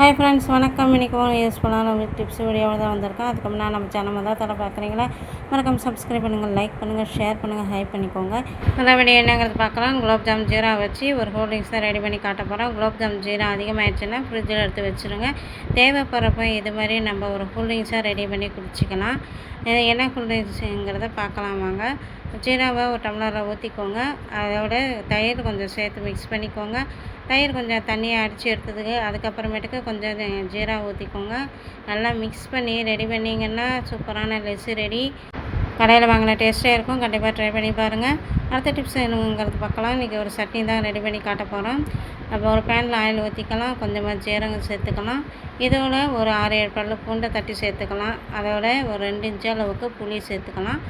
Hi friends வணக்கம். இன்றைக்கும் யூஸ்ஃபுல்லான ஒரு டிப்ஸ் வீடியோவில் தான் வந்திருக்கேன். அதுக்கு முன்னாடி நம்ம சேனல் தான் தர பார்க்குறீங்களா? மறக்காம சப்ஸ்கிரைப் பண்ணுங்கள் லைக் பண்ணுங்கள் ஷேர் பண்ணுங்கள் ஹைப் பண்ணிக்கோங்க. அந்த வீடியோ என்னங்கிறது பார்க்கலாம். குலோப் ஜாம் ஜீரா வச்சு ஒரு ஹோல்டிங்ஸ் தான் ரெடி பண்ணி காட்ட போகிறோம் குலோப் ஜாம் ஜீரா அதிகமாகிடுச்சுன்னா ஃப்ரிட்ஜில் எடுத்து வச்சுருங்க. தேவைப்படுறப்ப இது மாதிரி நம்ம ஒரு கூல்ட்ரிங்க்ஸாக ரெடி பண்ணி குடிச்சிக்கலாம். என்ன கூல்ட்ரிங்க்ஸுங்கிறத பார்க்கலாம் வாங்க. ஜீராவை ஒரு டம்ளரில் ஊற்றிக்கோங்க. அதோட தயிர் கொஞ்சம் சேர்த்து மிக்ஸ் பண்ணிக்கோங்க. தயிர் கொஞ்சம் தண்ணியை அடித்து எடுத்ததுக்கு அதுக்கப்புறமேட்டுக்கு கொஞ்சம் ஜீரா ஊற்றிக்கோங்க. நல்லா மிக்ஸ் பண்ணி ரெடி பண்ணிங்கன்னா சூப்பரான லெஸ்ஸு ரெடி. கடையில் வாங்கின டேஸ்ட்டாக இருக்கும். கண்டிப்பாக ட்ரை பண்ணி பாருங்கள் அடுத்த டிப்ஸ் என்னங்கிறது பார்க்கலாம். இன்றைக்கி ஒரு சட்னி தான் ரெடி பண்ணி காட்ட போகிறோம் அப்போ ஒரு பேனில் ஆயில் ஊற்றிக்கலாம் கொஞ்சமாக ஜீரகம் சேர்த்துக்கலாம். இதோட ஒரு ஆறு ஏழு பல்லு பூண்டை தட்டி சேர்த்துக்கலாம். அதோட ஒரு ரெண்டு இன்ச்சு அளவுக்கு புளி சேர்த்துக்கலாம்.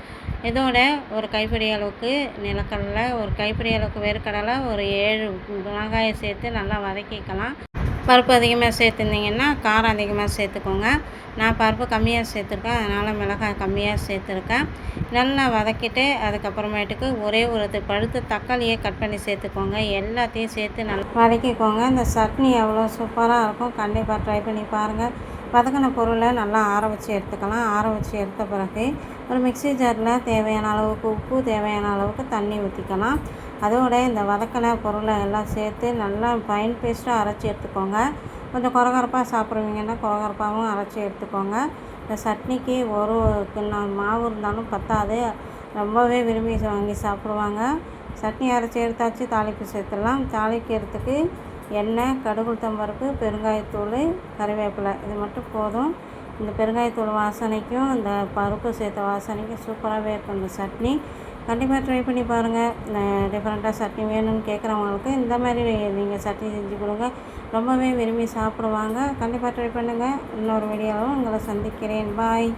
இதோட ஒரு கைப்பிடி அளவுக்கு நிலக்கடலை ஒரு கைப்பிடி அளவுக்கு வேர்க்கடலை ஒரு ஏழு மிளகாயை சேர்த்து நல்லா வதக்கிக்கலாம். பருப்பு அதிகமாக சேர்த்துருந்தீங்கன்னா காரம் அதிகமாக சேர்த்துக்கோங்க. நான் பருப்பு கம்மியாக சேர்த்துருக்கேன். அதனால் மிளகாய் கம்மியாக சேர்த்துருக்கேன். நல்லா வதக்கிட்டு அதுக்கப்புறமேட்டுக்கு ஒரே ஒரு பழுத்த தக்காளியை கட் பண்ணி சேர்த்துக்கோங்க. எல்லாத்தையும் சேர்த்து நல்லா வதக்கிக்கோங்க. இந்த சட்னி எவ்வளோ சூப்பராக இருக்கும் கண்டிப்பாக ட்ரை பண்ணி பாருங்கள் வதக்கின பொருளை நல்லா ஆற வச்சு எடுத்துக்கலாம். ஆற வச்சு எடுத்த பிறகு ஒரு மிக்சி ஜாரில் தேவையான அளவுக்கு உப்பு தேவையான அளவுக்கு தண்ணி ஊற்றிக்கலாம் அதோட இந்த வதக்கின பொருளை எல்லாம் சேர்த்து நல்லா ஃபைன் பேஸ்ட்டாக அரைச்சி எடுத்துக்கோங்க. கொஞ்சம் குறகரப்பாக சாப்பிடுவீங்கன்னா குறகரப்பாகவும் அரைச்சி எடுத்துக்கோங்க. இந்த சட்னிக்கு ஒரு கிண்ணம் மாவு இருந்தாலும் பத்தாது. ரொம்பவே விரும்பி வாங்கி சாப்பிடுவாங்க. சட்னி அரைச்சி எடுத்தாச்சு தாளிப்பு சேர்த்துடலாம். தாளிக்கிறதுக்கு எண்ணெய் கடுகுளுத்தம்பருப்பு பெருங்காயத்தூள் கறிவேப்பிலை இது மட்டும் போதும். இந்த பெருங்காயத்தூள் வாசனைக்கும் இந்த பருப்பு சேர்த்த வாசனைக்கும் சூப்பராகவே இருக்கும் இந்த சட்னி. கண்டிப்பாக ட்ரை பண்ணி பாருங்கள் டிஃப்ரெண்ட்டாக சட்னி வேணும்னு கேட்குறவங்களுக்கு இந்த மாதிரி நீங்கள் சட்னி செஞ்சு கொடுங்க. ரொம்பவே விரும்பி சாப்பிடுவாங்க. கண்டிப்பாக ட்ரை பண்ணுங்கள் இன்னொரு வீடியோவும் உங்களை சந்திக்கிறேன். பாய்